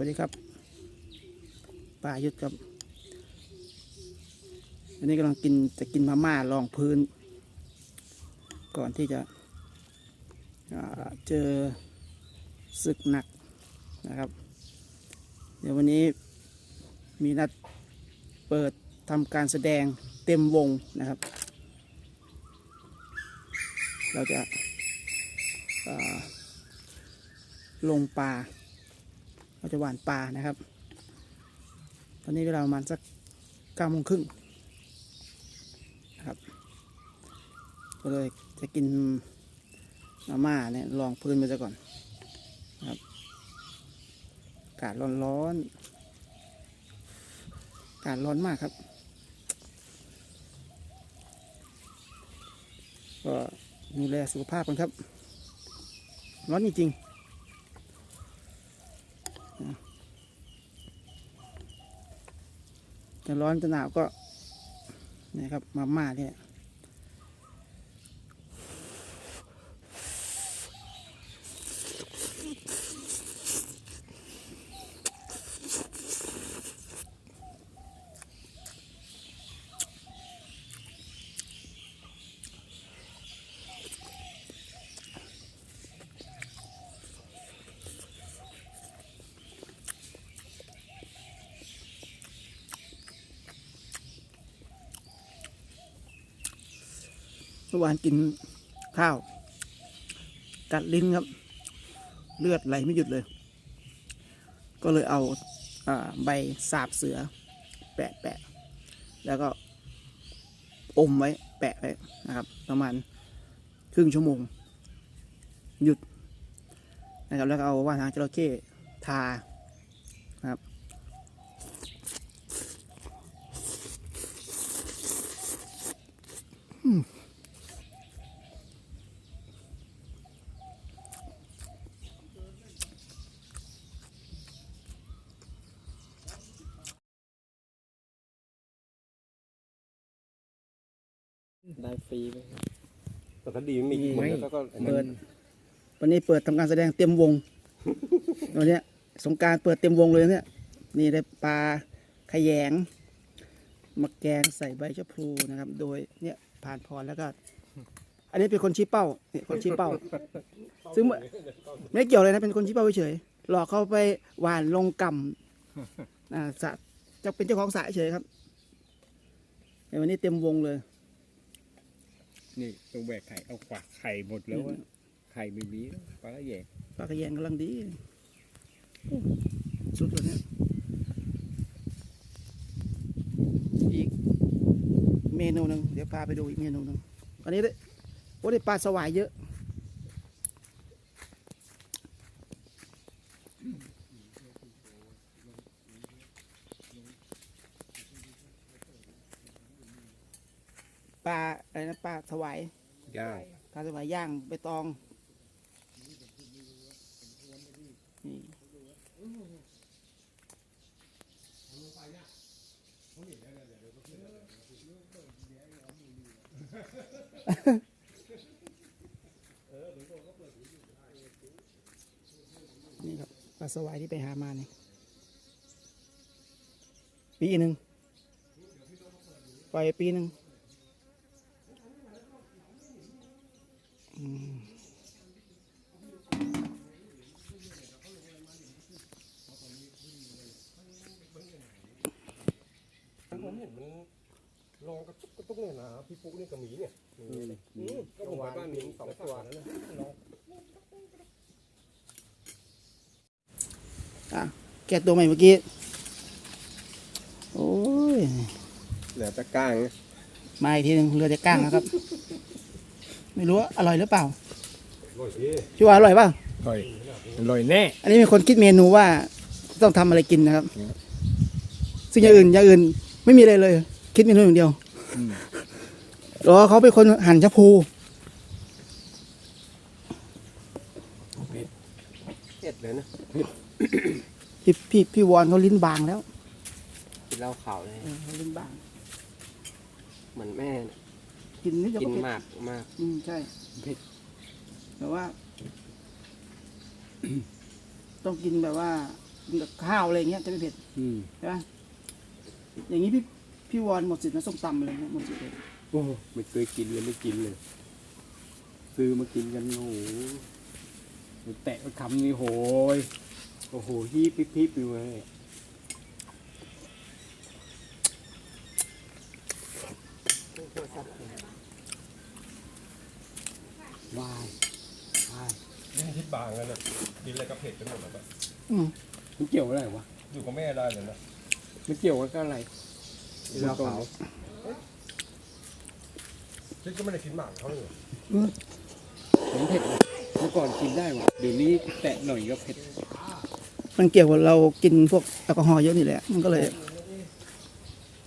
วัสดีครับป่ายุทธครับ อันนี้กำลังกินจะกินมาม่ารองพื้น ก่อนที่จะเจอศึกหนักนะครับ เดี๋ยววันนี้มีนัดเปิดทำการแสดงเต็มวงนะครับ เราจะาลงปลา เราจะหว่านปลานะครับ ตอนนี้เวลาประมาณสักเก้าโมงครึ่งนะครับ ก็เลยจะกินมาม่าเนี่ยลองพื้นไปซะก่อนนะครับอากาศร้อนๆอากาศร้อนมากครับ ก็ดูแลสุขภาพกันครับ ร้อนจริงๆ จะร้อนจะหนาวก็นี่ครับมาม่าเนี่ย มื่อวานกินข้าว กัดลิ้นครับ เลือดไหลไม่หยุดเลย ก็เลยเอาอาใบสาบเสือ แปะแปะแล้วก็อมไว้แปะไว้นะครับ ประมาณครึ่งชั่วโมง หยุดนะครับ แล้วก็เอาว่านหางจระเข้ทานะครับ ได้ฟรีไหมแต่ถ้าดีไม่มีกี่คนแล้วก็อันนั้นเปิดวันนี้เปิดทำการแสดงเต็มวง วันเนี้ยสงกรารเปิดเต็มวงเลยเนี่ย นี่ได้ปลาขยงมาแกงใส่ใบชะพลูนะครับ โดยเนี่ยผ่านพรแล้วก็ อันนี้เป็นคนชี้เป้าเนี่ยคนชี้เป้า ซึ่งไม่ไม่เกี่ยวเลยนะเป็นคนชี้เป้าเฉยๆหลอกเขาไปหวานลงกำอ่าสระจะเป็นเจ้าของสระเฉยครับในวันนี้เต็มวงเลย นี่ต้องแบกไข่เอาขวากไข่หมดแล้วอะไข่ไม่มีแล้วปลาแยกปลากระแยงกำลังดีโอ้สุดเลยเนี่ยอีกเมนูหนึ่งเดี๋ยวพาไปดูอีกเมนูหนึ่งอันนี้ได้โอ้ได้ปลาสวายเยอะ ปลาอะไรนะปลาสวายย่างปลาสวายย่างใบตองนี่นี่ครับปลาสวายที่ไปหามานี่ปีหนึ่งปล่อยปีหนึ่ง ผมเห็นมันลองกระตุกกระตุกเนี่ยนะพี่ปุ๊นี่กับหมีเนี่ยอืมก็ผมไปบ้านหมีสองตัวนั่นนะลองอะแกะตัวใหม่เมื่อกี้ โอ้ย เหลือแต่ก้างมาอีกทีหนึงเรือจะก้างนะครับ ไม่รู้ว่าอร่อยหรือเปล่าโอ้ยพี่พี่ว่าอร่อยเปล่าอร่อยอร่อยแน่ อันนี้เป็นคนคิดเมนูว่าต้องทำอะไรกินนะครับ ซึ่งอย่างอื่นอย่างอื่นไม่มีอะไรเลย คิดเมนูอย่างเดียวรอเขาเป็นคนหั่นชะพูเผ็ดเลยนะพี่พี่พี่วอนเขาลิ้นบางแล้วกินเหล้าขาวเลยเออเขาลิ้นบาง เหมือนแม่ กินนี่จะกินเผ็ดมากมากอืมใช่เผ็ดแต่ว่า ต้องกินแบบว่ากับข้าวอะไรอย่างเงี้ยจะไม่เผ็ดอืมใช่ไหมอย่างนี้พี่พี่วอนหมดสิทธิ์นะส้มตำอะไรเงี้ยหมดสิทธิ์เลยโอ้ไม่เคยกินเลยไม่กินเลย ซื้อมากินกันโอ้โหแตะคำนี้โหยโอ้โหฮีบพิบๆอยู่เลย วายวาย ยิ่ งทิศบางแล้วเนี่ยกินอะไรก็เผ็ดไปหมดแล้วแบบอืมมันเกี่ยวอะไรวะอยู่กับแม่ได้เลยนะมันเกี่ยวกับอะไรเหล้าขาวคิดก็ไม่ได้กินหมากเขาเลยมันเผ็ดนะเมื่อก่อนกินได้วะเดี๋ยวนี้แตะหน่อยก็เผ็ดมันเกี่ยวกับเรากินพวกแอลกอฮอล์เยอะนี่แหละ มันก็เลย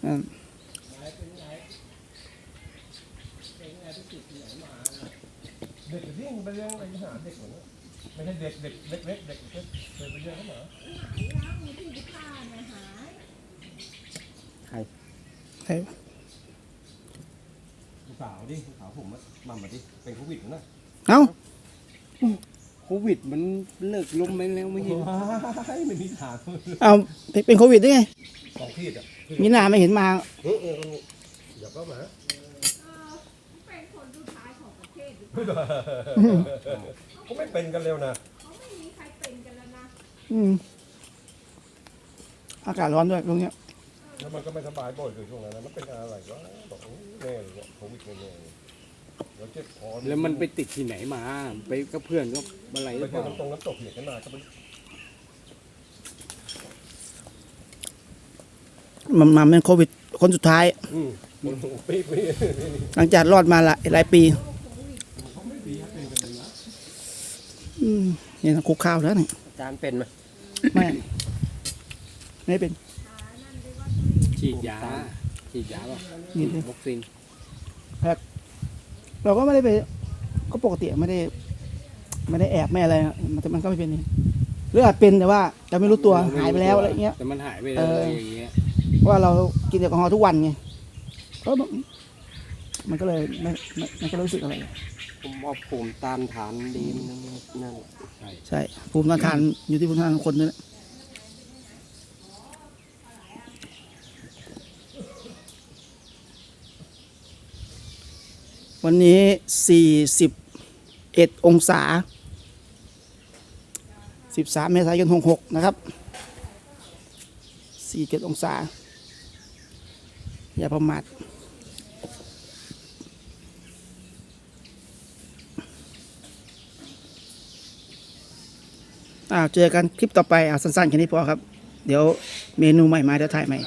อ่าเด็กยิ่งไปเลี้ยงอะไรหาเด็กเหมือนกัน ไม่ใช่เด็กเด็กเล็กเล็กเด็กเล็กเคยไปเลี้ยงเขาเหรอใช่ลูกสาวดิลูกสาวผมอะมัมมาดิเป็นโควิดนะ เอ้าโควิดมันเลิกล้มไปแล้วไม่เหรอว้ายไม่มีทางเอาเป็นเป็นโควิดได้ไงสองขีดอะมีหนาไม่เห็นมา เออเออเดี๋ยวก็มา เป็นคนสุดท้ายของประเทศหรือเปเขาไม่เป็นกันเร็วนะเขาไม่มีใครเป็นกันแล้วนะอืม อากาศร้อนด้วยตรงเนี้ย แล้วมันก็ไม่สบายบ่อยเลยช่วงนั้นนะมันเป็นอะไรวะบอกโอ้แน่เลยเนี่ยโควิดแน่ๆเลยแล้วเจ็บคอแล้วมันไปติดที่ไหนมา ไปกับเพื่อนก็อะไรหไปรือเปเที่ยวล่าน้ำตรงน้ำตกเหยียดกันมาก็เป็นมันมาเป็นโควิด คนสุดท้าย อืมปีปี หลังจากรอดมาหลายหลายปี อื มเนี่ยนะคุกข้าวแล้วนี่อาจารย์เป็นไหมไม่ไม่เป็น ฉีดยา ฉีดยาป่ะนี่ดิ วัคซีนเราก็ไม่ได้ไป ก็ปกติไม่ได้ ไม่ได้แอบไม่อะไรอะมันมันก็ไม่เป็นนี่หรืออาจเป็นแต่ว่าเราไม่รู้ตัวหายไปแล้วอะไรเงี้ย แต่มันหายไปเอแล้วออย่างเงี้ย เพราะว่าเรากินแอลกอฮอล์ทุกวันไงก็มันมันก็เลยไม่ไม่มันก็รู้สึกอะไร ผมว่าภูมิต้านทานดีมันนั่นใช่ภูมิต้านทานอยู่ที่ภูมิต้านทานของคนนี่แหละวันนี้สี่สิบเอ็ดองศาสิบสามเมษายนหกหกนะครับสี่เจ็ดองศา อย่าประมาท อ้าวเจอกันคลิปต่อไปอ่าสั้นๆแค่นี้พอครับ เดี๋ยวเมนูใหม่มาเดี๋ยวถ่ายใหม่